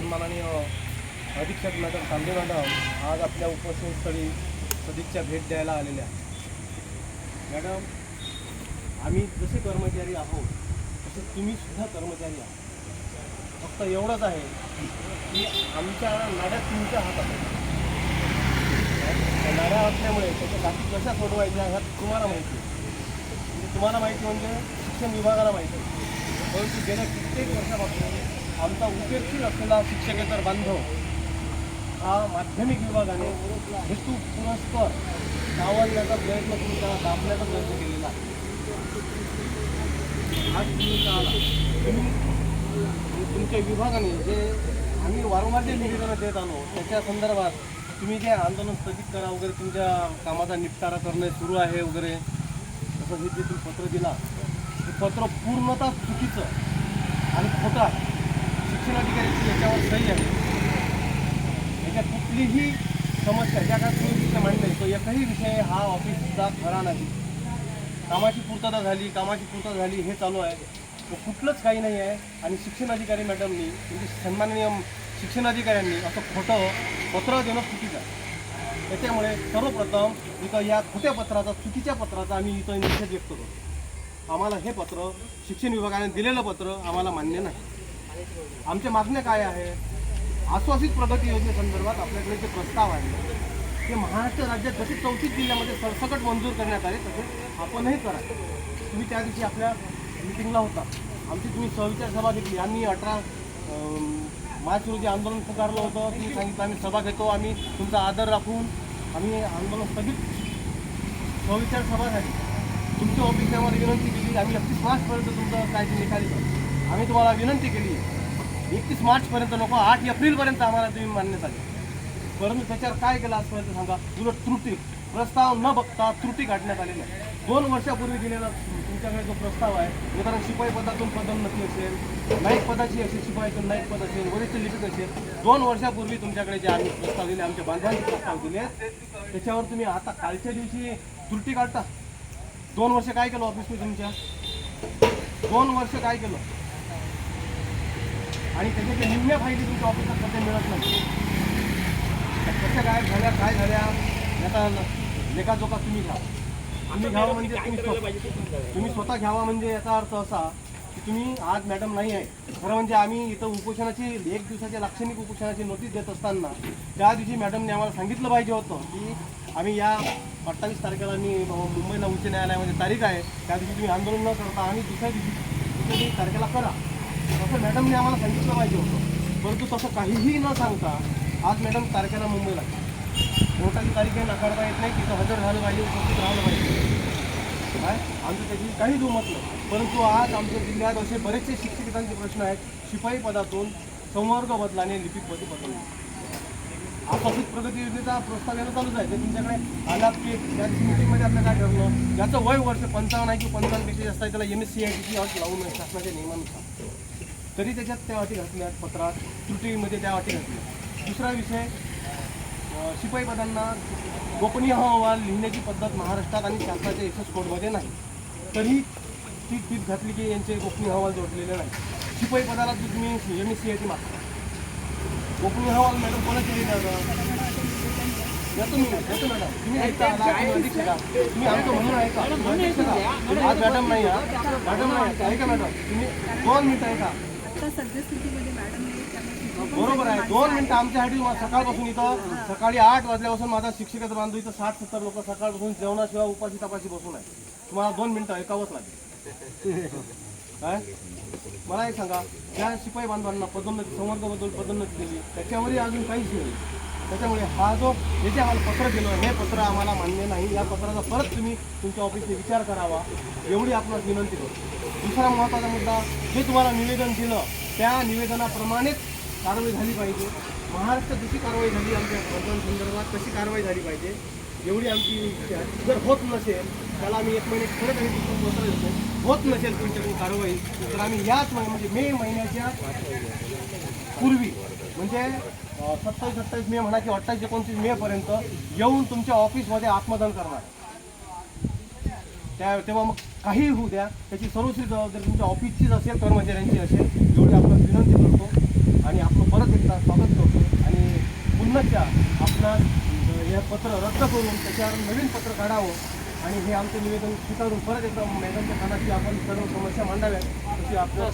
सन्माननीय अधीक्षक मॅडम तांबे मॅडम आज आपल्या उपस्थितस्थळी सदिच्छा भेट द्यायला आलेल्या मॅडम आम्ही जसे कर्मचारी आहोत तसे तुम्ही सुद्धा कर्मचारी आहात. फक्त एवढंच आहे की आमच्या नाड्या तुमच्या हातात आहेत. नाड्या असल्यामुळे त्याच्या गाठी कशा सोडवायच्या ह्यात तुम्हाला माहिती आहे. म्हणजे तुम्हाला माहिती म्हणजे शिक्षण विभागाला माहिती आहे. परंतु गेल्या कित्येक वर्षापासून आमचा उपेक्षित असलेला शिक्षकेतर बांधव हा माध्यमिक विभागाने हेतू पुरस्कर डावलण्याचा प्रयत्न करून त्याला दाबण्याचा प्रयत्न केलेला आहे. आज तुम्ही तुम्ही तुमच्या विभागाने जे आम्ही वारंवार जे निवेदनं देत आलो त्याच्या संदर्भात तुम्ही जे आंदोलन स्थगित करा वगैरे तुमच्या कामाचा निपटारा करणे सुरू आहे वगैरे तसं हे जे तुम्ही पत्र दिला. ते पत्र पूर्णतः चुकीचं आणि खोटं शिक्षण शिक्षणाधिकाऱ्याची याच्यावर सही आहे. याच्यात कुठलीही समस्या ज्या काय तुम्ही विषय मांडले तो एकही विषय हा ऑफिसचा खरा नाही. कामाची पूर्तता झाली कामाची पूर्तता झाली हे चालू आहे. तो कुठलंच काही नाही आहे. आणि शिक्षणाधिकारी मॅडमनी म्हणजे सन्माननीय शिक्षणाधिकाऱ्यांनी असं खोटं पत्र देणं चुकीचं आहे. त्याच्यामुळे सर्वप्रथम इथं या खोट्या पत्राचा चुकीच्या पत्राचा आम्ही इथं निषेध व्यक्त करतो. आम्हाला हे पत्र शिक्षण विभागाने दिलेलं पत्र आम्हाला मान्य नाही. आमच्या मागण्या काय आहे? आश्वासित प्रगती योजनेसंदर्भात आपल्याकडे जे प्रस्ताव आहे ते महाराष्ट्र राज्यात जसे चौतीस जिल्ह्यामध्ये सरसकट मंजूर करण्यात आले तसे आपणही करा. तुम्ही त्या दिवशी आपल्या मिटिंगला होता. आमची तुम्ही सहविचार सभा घेतली. आम्ही अठरा मार्च रोजी आंदोलन पुकारलं होतं. तुम्ही सांगितलं आम्ही सभा घेतो. आम्ही तुमचा आदर राखून आम्ही आंदोलन स्थगित सहविचार सभा झाली. तुमच्या ऑफिसने विनंती केली. आम्ही एकतीस मार्चपर्यंत तुमचं काय ते निकाली करू आम्ही तुम्हाला विनंती केली. एकतीस मार्चपर्यंत नको आठ एप्रिलपर्यंत आम्हाला तुम्ही मान्यता द्या. परंतु त्याच्यावर काय केलं आजपर्यंत सांगा? उलट त्रुटी. प्रस्ताव न बघता त्रुटी काढण्यात आलेली आहे. दोन वर्षापूर्वी दिलेला तुमच्याकडे जो प्रस्ताव आहे उदाहरण शिपाई पदातून पदोन्नती असेल नाईक पदाची असेल शिपाईतून नाईक पद असेल वरिष्ठ लिपिक असेल दोन वर्षापूर्वी तुमच्याकडे जे आम्ही प्रस्ताव दिले आमच्या बांधवांचे प्रस्ताव दिले त्याच्यावर तुम्ही आता कालच्या दिवशी त्रुटी काढता. दोन वर्ष काय केलं ऑफिसने तुमच्या? दोन वर्ष काय केलं? आणि त्याच्याच्या निम्म्या फायदे तुमच्या ऑफिसात सध्या मिळत नाही कशा काय झाल्या काय झाल्या याचा लेखाजोखा तुम्ही घ्या. तुम्ही घ्यावा म्हणजे तुम्ही तुम्ही स्वतः घ्यावा म्हणजे याचा अर्थ असा की तुम्ही आज मॅडम नाही आहे. खरं म्हणजे आम्ही इथं उपोषणाची एक दिवसाच्या लाक्षणिक उपोषणाची नोटीस देत असताना त्या दिवशी मॅडमने आम्हाला सांगितलं पाहिजे होतं की आम्ही या अठ्ठावीस तारखेला मी मुंबईला उच्च न्यायालयामध्ये तारीख आहे. त्या दिवशी तुम्ही आंदोलन न करता आम्ही दुसऱ्या दिवशी दुसऱ्या तारखेला करा. असं मॅडमने आम्हाला सांगितलं पाहिजे होतं. परंतु तसं काहीही न सांगता आज मॅडम तारखेला मुंबईला कोर्टाची तारीख नाकारता येत नाही तिथं हजर झालं पाहिजे उपस्थित राहिलं पाहिजे. काय? आमचं त्याची काही दुमत नाही. परंतु आज आमच्या जिल्ह्यात असे बरेचसे शिक्षकांचे प्रश्न आहेत. शिपाई पदातून संवर्ग बदलाने लिपिक पदी बदलणे आकर्षित प्रगती योजनेचा प्रस्ताव येणं चालूच आहे. ते तुमच्याकडे आलात की त्या मिटिंगमध्ये आपलं काय ठरलं? ज्याचं वय वर्ष पंचावन्न आहे की पंचावन्नपेक्षा जास्त आहे त्याला एम एस सी आय टीची अट लावू नये शासनाच्या नियमानुसार. तरी त्याच्यात त्या अटी घातल्या आहेत पत्रात त्रुटीमध्ये त्या अटी घातल्या दुसरा विषय शिपाई पदांना गोपनीय अहवाल लिहिण्याची पद्धत महाराष्ट्रात आणि शासनाच्या एस एस कोडमध्ये नाही. तरी ती टीप घातली की यांचे गोपनीय अहवाल जोडलेले नाही शिपाई पदाला जी तुम्ही M S C I T मागता. गोपनीय अहवाल मॅडम कोणाचे लिहिलं येतो मी येतो मॅडम. तुम्ही तुम्ही आमचं म्हणून ऐका. आज मॅडम नाही मॅडम नाही ऐका ऐका मॅडम. तुम्ही दोन मिनिटं ऐका. आता सद्यस्थितीमध्ये मॅडम नाही त्यामुळे बरोबर आहे. दोन मिनिटं आमच्यासाठी सकाळपासून इथं. सकाळी आठ वाजल्यापासून माझा शिक्षकाचा बांधव इथं साठ सत्तर लोक सकाळपासून जेवणाशिवाय उपाशी तपाशी बसून आहे तुम्हाला दोन मिनिटं ऐकावंच लागेल. काय? मला एक सांगा त्या शिपाई बांधवांना पदोन्नती संवर्गाबद्दल पदोन्नती दिली त्याच्यावरही अजून काहीच नाही. त्याच्यामुळे हा जो हे जे आम्हाला पत्र दिलं हे पत्र आम्हाला मान्य नाही. या पत्राचा परत तुम्ही तुमच्या ऑफिसने विचार करावा एवढी आपणास विनंती करतो. दुसरा महत्त्वाचा मुद्दा जे तुम्हाला निवेदन दिलं त्या निवेदनाप्रमाणेच कारवाई झाली पाहिजे. महाराष्ट्रात जशी कारवाई झाली आमच्या संदर्भात? तशी कारवाई झाली पाहिजे? एवढी आमची इच्छा आहे. जर होत नसेल त्याला आम्ही एक महिने खरंच आम्ही तुमचं पत्र देतो. होत नसेल तुमच्याकडून कारवाई तर आम्ही याच म्हणजे मे महिन्याच्या पूर्वी म्हणजे सत्तावीस अठ्ठावीस मे म्हणा की अठ्ठावीस एकोणतीस मे पर्यंत येऊन तुमच्या ऑफिसमध्ये आत्मदान करणार. त्या तेव्हा मग काहीही होऊ द्या. त्याची सर्वश्री जबाबदारी तुमच्या ऑफिसचीच असेल कर्मचाऱ्यांची असेल एवढी आपण विनंती करतो. आणि आपलं परत एकदा स्वागत करतो. आणि पुन्हाच्या आपणास हे पत्र रद्द करून त्याच्यावर नवीन पत्र काढावं. आणि हे आमचं निवेदन स्वीकारून परत एकदा मॅडमच्या कानाची आपण सर्व समस्या मांडाव्यात तशी आपलं